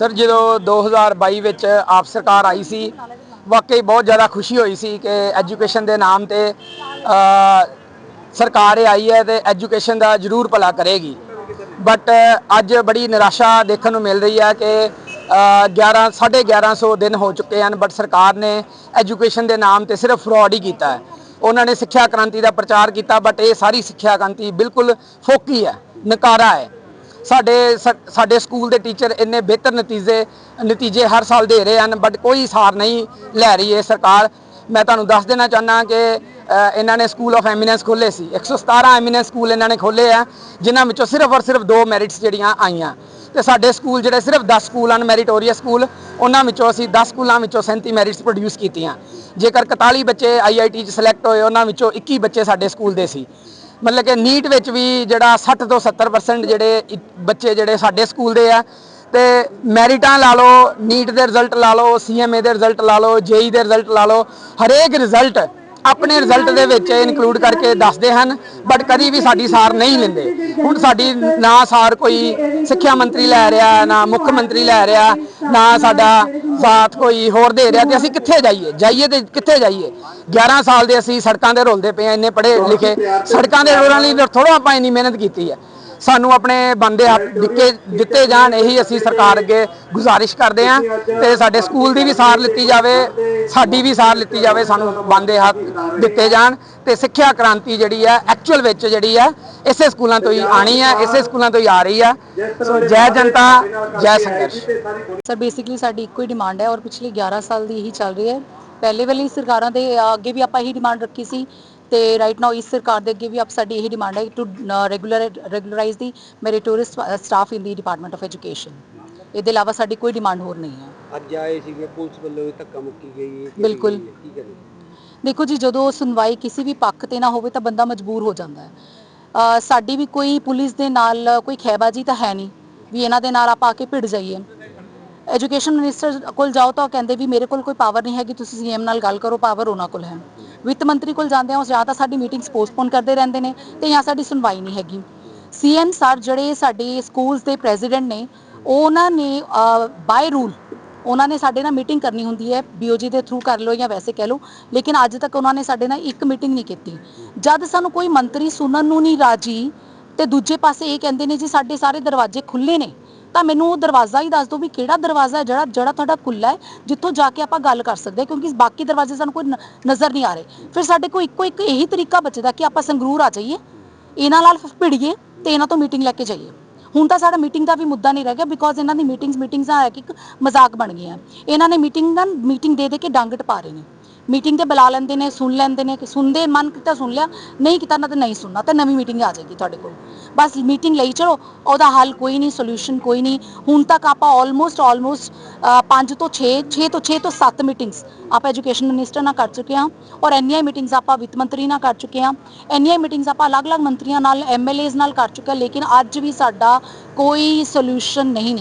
Sir ਜਦੋਂ 2022 ਵਿੱਚ ਆਪ ਸਰਕਾਰ ਆਈ ਸੀ ਵਾਕਈ ਬਹੁਤ ਜ਼ਿਆਦਾ ਖੁਸ਼ੀ ਹੋਈ ਸੀ ਕਿ ਐਜੂਕੇਸ਼ਨ ਦੇ ਨਾਮ ਤੇ ਸਰਕਾਰ ਇਹ ਆਈ ਹੈ ਤੇ ਐਜੂਕੇਸ਼ਨ ਦਾ ਜ਼ਰੂਰ ਭਲਾ ਕਰੇਗੀ। ਬਟ ਅੱਜ ਬੜੀ ਨਿਰਾਸ਼ਾ ਦੇਖਣ ਨੂੰ ਮਿਲ ਰਹੀ ਹੈ ਕਿ ਅ, 11 1150 ਦਿਨ ਹੋ ਚੁੱਕੇ ਹਨ ਬਟ ਸਰਕਾਰ ਨੇ ਐਜੂਕੇਸ਼ਨ ਦੇ ਨਾਮ ਤੇ ਸਿਰਫ ਫਰਾਡ ਹੀ ਕੀਤਾ ਹੈ। ਉਹਨਾਂ ਨੇ ਸਿੱਖਿਆ ਕ੍ਰਾਂਤੀ ਦਾ ਪ੍ਰਚਾਰ ਕੀਤਾ ਬਟ ਇਹ ਸਾਰੀ ਸਿੱਖਿਆ ਕ੍ਰਾਂਤੀ ਬਿਲਕੁਲ ਫੋਕੀ ਹੈ ਨਕਾਰਾ ਹੈ। ਸਾਡੇ ਸ- ਸਾਡੇ ਸਕੂਲ ਦੇ ਟੀਚਰ ਇੰਨੇ ਬਿਹਤਰ ਨਤੀਜੇ ਨਤੀਜੇ ਹਰ ਸਾਲ ਦੇ ਰਹੇ ਹਨ ਬਟ ਕੋਈ ਸਾਰ ਨਹੀਂ ਲੈ ਰਹੀ ਹੈ ਸਰਕਾਰ। ਮੈਂ ਤੁਹਾਨੂੰ ਦੱਸ ਦੇਣਾ ਚਾਹੁੰਦਾ ਕਿ ਇਹਨਾਂ ਨੇ ਸਕੂਲ ਆਫ ਐਮੀਨੈਂਸ ਖੋਲੇ ਸੀ। 117 ਐਮੀਨੈਂਸ ਸਕੂਲ ਇਹਨਾਂ ਨੇ ਖੋਲੇ ਆ, ਜਿਨ੍ਹਾਂ ਵਿੱਚੋਂ ਸਿਰਫ ਔਰ ਸਿਰਫ ਦੋ ਮੈਰਿਟਸ ਜਿਹੜੀਆਂ ਆਈਆਂ। ਤੇ ਸਾਡੇ ਸਕੂਲ ਜਿਹੜੇ ਸਿਰਫ 10 ਸਕੂਲ ਹਨ ਮੈਰੀਟੋਰੀਅਸ ਸਕੂਲ, ਉਹਨਾਂ ਵਿੱਚੋਂ ਅਸੀਂ 10 ਸਕੂਲਾਂ ਵਿੱਚੋਂ 37 ਮੈਰਿਟਸ ਪ੍ਰੋਡਿਊਸ ਕੀਤੀਆਂ। ਜੇਕਰ 41 ਬੱਚੇ ਆਈਆਈਟੀ ਚ ਸਿਲੈਕਟ ਹੋਏ, ਉਹਨਾਂ ਵਿੱਚੋਂ 21 ਬੱਚੇ ਸਾਡੇ ਸਕੂਲ ਦੇ ਸੀ। ਮਤਲਬ ਕਿ ਨੀਟ ਵਿੱਚ ਵੀ ਜਿਹੜਾ 60 ਤੋਂ 70% ਜਿਹੜੇ ਬੱਚੇ ਜਿਹੜੇ ਸਾਡੇ ਸਕੂਲ ਦੇ ਆ, ਤੇ ਮੈਰਿਟਾਂ ਲਾ ਲਓ ਨੀਟ ਦੇ ਰਿਜ਼ਲਟ ਲਾ ਲਓ ਸੀਐਮਏ ਦੇ ਰਿਜ਼ਲਟ ਲਾ ਲਓ ਜੇਈ ਦੇ ਰਿਜ਼ਲਟ ਲਾ ਲਓ, ਹਰੇਕ ਰਿਜ਼ਲਟ ਆਪਣੇ ਰਿਜ਼ਲਟ ਦੇ ਵਿੱਚ ਇਨਕਲੂਡ ਕਰਕੇ ਦੱਸਦੇ ਹਨ ਬਟ ਕਦੀ ਵੀ ਸਾਡੀ ਸਾਰ ਨਹੀਂ ਲੈਂਦੇ। ਹੁਣ ਸਾਡੀ ਨਾ ਸਾਰ ਕੋਈ ਸਿੱਖਿਆ ਮੰਤਰੀ ਲੈ ਰਿਹਾ, ਨਾ ਮੁੱਖ ਮੰਤਰੀ ਲੈ ਰਿਹਾ, ਨਾ ਸਾਡਾ ਸਾਥ ਕੋਈ ਹੋਰ ਦੇ ਰਿਹਾ ਤੇ ਅਸੀਂ ਕਿੱਥੇ ਜਾਈਏ? ਜਾਈਏ ਤੇ ਕਿੱਥੇ ਜਾਈਏ? 11 ਸਾਲ ਦੇ ਅਸੀਂ ਸੜਕਾਂ ਦੇ ਰੋਲਦੇ ਪਏ ਆ ਇੰਨੇ ਪੜ੍ਹੇ ਲਿਖੇ। ਸੜਕਾਂ ਦੇ ਰੋਲਣ ਲਈ ਥੋੜਾ ਆਪਾਂ ਇੰਨੀ ਮਿਹਨਤ ਕੀਤੀ ਹੈ। ਸਾਨੂੰ ਆਪਣੇ ਬੰਦੇ ਹੱਥ ਦਿੱਤੇ ਦਿੱਤੇ ਜਾਣ, ਇਹੀ ਅਸੀਂ ਸਰਕਾਰ ਅੱਗੇ ਗੁਜ਼ਾਰਿਸ਼ ਕਰਦੇ ਹਾਂ ਤੇ ਸਾਡੇ ਸਕੂਲ ਦੀ ਵੀ ਸਾਰ ਲਿੱਤੀ ਜਾਵੇ, ਸਾਡੀ ਵੀ ਸਾਰ ਲਿੱਤੀ ਜਾਵੇ, ਸਾਨੂੰ ਬੰਦੇ ਹੱਥ ਦਿੱਤੇ ਜਾਣ ਤੇ ਸਿੱਖਿਆ ਕ੍ਰਾਂਤੀ ਜਿਹੜੀ ਹੈ ਐਕਚੁਅਲ ਵਿੱਚ ਜਿਹੜੀ ਹੈ, ਇਸੇ ਸਕੂਲਾਂ ਤੋਂ ਹੀ ਆਣੀ ਹੈ, ਇਸੇ ਸਕੂਲਾਂ ਤੋਂ ਹੀ ਆ ਰਹੀ ਹੈ। ਸੋ ਜੈ ਜਨਤਾ, ਜੈ ਸੰਘਰਸ਼। ਸਰ ਬੇਸਿਕਲੀ ਸਾਡੀ ਇੱਕੋ ਹੀ ਡਿਮਾਂਡ ਹੈ ਔਰ ਪਿਛਲੇ 11 ਸਾਲ ਦੀ ਇਹੀ ਚੱਲ ਰਹੀ ਹੈ। ਪਹਿਲੇ ਵਾਲੀ ਸਰਕਾਰਾਂ ਦੇ ਅੱਗੇ ਵੀ ਆਪਾਂ ਇਹੀ ਡਿਮਾਂਡ ਰੱਖੀ ਸੀ ਤੇ ਰਾਈਟ ਨਾਓ ਇਸ ਸਰਕਾਰ ਦੇ ਅੱਗੇ ਵੀ ਆਪ ਸਾਡੀ ਇਹੀ ਡਿਮਾਂਡ ਹੈ to regular regularise the meritorious staff in the department of education ਇਹਦੇ ਇਲਾਵਾ ਸਾਡੀ ਕੋਈ ਡਿਮਾਂਡ ਹੋਰ ਨਹੀਂ ਹੈ। ਅੱਜ ਆਏ ਸੀਗੇ ਪੁਲਿਸ ਵੱਲੋਂ ਵੀ ਧੱਕਾ ਮੁੱਕੀ ਗਈ ਹੈ ਬਿਲਕੁਲ। ਕੀ ਦੇਖੋ ਜੀ ਜਦੋਂ ਸੁਣਵਾਈ ਕਿਸੇ ਵੀ ਪੱਖ ਤੇ ਨਾ ਹੋਵੇ ਤਾਂ ਬੰਦਾ ਮਜਬੂਰ ਹੋ ਜਾਂਦਾ ਹੈ। ਸਾਡੀ ਵੀ ਕੋਈ ਪੁਲਿਸ ਦੇ ਨਾਲ ਕੋਈ ਖੈਬਾਜੀ ਤਾਂ ਹੈ ਨਹੀਂ ਵੀ ਇਹਨਾਂ ਦੇ ਨਾਲ ਆਪਾਂ ਆ ਕੇ ਭਿੜ ਜਾਈਏ। ਐਜੂਕੇਸ਼ਨ ਮਿਨਿਸਟਰ ਕੋਲ ਜਾਓ ਤਾਂ ਉਹ ਕਹਿੰਦੇ ਵੀ ਮੇਰੇ ਕੋਲ ਕੋਈ ਪਾਵਰ ਨਹੀਂ ਹੈਗੀ, ਤੁਸੀਂ ਸੀਐਮ ਨਾਲ ਗੱਲ ਕਰੋ ਪਾਵਰ ਉਹਨਾਂ ਕੋਲ ਹੈ। ਵਿੱਤ ਮੰਤਰੀ ਕੋਲ ਜਾਂਦੇ ਆ ਉਹ ਜਾਂ ਤਾਂ ਸਾਡੀ ਮੀਟਿੰਗਸ ਪੋਸਟਪੋਨ ਕਰਦੇ ਰਹਿੰਦੇ ਨੇ ਤੇ ਜਾਂ ਸਾਡੀ ਸੁਣਵਾਈ ਨਹੀਂ ਹੈਗੀ। ਸੀਐਨ ਸਰ ਜਿਹੜੇ ਸਾਡੇ ਸਕੂਲਸ ਦੇ ਪ੍ਰੈਜ਼ੀਡੈਂਟ ਨੇ, ਉਹਨਾਂ ਨੇ ਬਾਈ ਰੂਲ ਉਹਨਾਂ ਨੇ ਸਾਡੇ ਨਾਲ ਮੀਟਿੰਗ ਕਰਨੀ ਹੁੰਦੀ ਹੈ ਬੀਓਜੀ ਦੇ ਥਰੂ ਕਰ ਲਓ ਜਾਂ ਵੈਸੇ ਕਹਿ ਲਓ, ਲੇਕਿਨ ਅੱਜ ਤੱਕ ਉਹਨਾਂ ਨੇ ਸਾਡੇ ਨਾਲ ਇੱਕ ਮੀਟਿੰਗ ਨਹੀਂ ਕੀਤੀ। ਜਦ ਸਾਨੂੰ ਕੋਈ ਮੰਤਰੀ ਸੁਣਨ ਨੂੰ ਨਹੀਂ ਰਾਜੀ, ਤੇ ਦੂਜੇ ਪਾਸੇ ਇਹ ਕਹਿੰਦੇ ਨੇ ਜੀ ਸਾਡੇ ਸਾਰੇ ਦਰਵਾਜ਼ੇ ਖੁੱਲੇ ਨੇ ਤਾਂ ਮੈਨੂੰ ਉਹ ਦਰਵਾਜ਼ਾ ਹੀ ਦੱਸ ਦਿਓ ਵੀ ਕਿਹੜਾ ਦਰਵਾਜ਼ਾ ਹੈ, ਜਿਹੜਾ ਜਿਹੜਾ ਤੁਹਾਡਾ ਖੁੱਲਾ ਹੈ, ਜਿੱਥੋਂ ਜਾ ਕੇ ਆਪਾਂ ਗੱਲ ਕਰ ਸਕਦੇ ਹਾਂ, ਕਿਉਂਕਿ ਬਾਕੀ ਦਰਵਾਜ਼ੇ ਸਾਨੂੰ ਕੋਈ ਨ- ਨਜ਼ਰ ਨਹੀਂ ਆ ਰਹੇ। ਫਿਰ ਸਾਡੇ ਕੋਲ ਇੱਕੋ ਇੱਕ ਇਹੀ ਤਰੀਕਾ ਬਚਦਾ ਕਿ ਆਪਾਂ ਸੰਗਰੂਰ ਆ ਜਾਈਏ, ਇਹਨਾਂ ਨਾਲ ਭਿੜੀਏ ਤੇ ਇਹਨਾਂ ਤੋਂ ਮੀਟਿੰਗ ਲੈ ਕੇ ਜਾਈਏ। ਹੁਣ ਤਾਂ ਸਾਡਾ ਮੀਟਿੰਗ ਦਾ ਵੀ ਮੁੱਦਾ ਨਹੀਂ ਰਹਿ ਗਿਆ ਬਿਕੋਜ਼ ਇਹਨਾਂ ਦੀ ਮੀਟਿੰਗਸ ਮੀਟਿੰਗਸ ਆ ਕਿ ਇੱਕ ਮਜ਼ਾਕ ਬਣ ਗਈਆਂ। ਇਹਨਾਂ ਨੇ ਮੀਟਿੰਗ ਦਾ ਮੀਟਿੰਗ ਦੇ ਦੇ ਕੇ ਡੰਗ ਟਪਾ ਰਹੇ ਨੇ। ਮੀਟਿੰਗ ਤੇ ਬੁਲਾ ਲੈਂਦੇ ਨੇ ਸੁਣ ਲੈਂਦੇ ਨੇ ਕਿ ਸੁਣਦੇ ਮਨ ਕੀਤਾ ਸੁਣ ਲਿਆ ਨਹੀਂ ਕੀਤਾ ਨਾ ਤਾਂ ਨਹੀਂ ਸੁਣਨਾ ਤਾਂ ਨਵੀਂ ਮੀਟਿੰਗ ਆ ਜਾਏਗੀ ਤੁਹਾਡੇ ਕੋਲ ਬਸ ਮੀਟਿੰਗ ਲਈ ਚਲੋ ਉਹਦਾ ਹੱਲ ਕੋਈ ਨਹੀਂ ਸੋਲੂਸ਼ਨ ਕੋਈ ਨਹੀਂ ਹੁਣ ਤੱਕ ਆਪਾਂ ਆਲਮੋਸਟ ਆਲਮੋਸਟ 5 ਤੋਂ 6 6 ਤੋਂ 6 ਤੋਂ 7 ਮੀਟਿੰਗਸ ਆਪਾਂ ਐਜੂਕੇਸ਼ਨ ਮਿਨਿਸਟਰ ਨਾਲ ਕਰ ਚੁੱਕੇ ਹਾਂ ਔਰ ਇੰਨੀਆਂ ਮੀਟਿੰਗਸ ਆਪਾਂ ਵਿੱਤ ਮੰਤਰੀ ਨਾਲ ਕਰ ਚੁੱਕੇ ਹਾਂ ਇੰਨੀਆਂ ਮੀਟਿੰਗਸ ਆਪਾਂ ਅਲੱਗ-ਅਲੱਗ ਮੰਤਰੀਆਂ ਨਾਲ ਐਮਐਲਏਜ਼ ਨਾਲ ਕਰ ਚੁੱਕੇ ਹਾਂ ਲੇਕਿਨ ਅੱਜ ਵੀ ਸਾਡਾ ਕੋਈ ਸੋਲੂਸ਼ਨ ਨਹੀਂ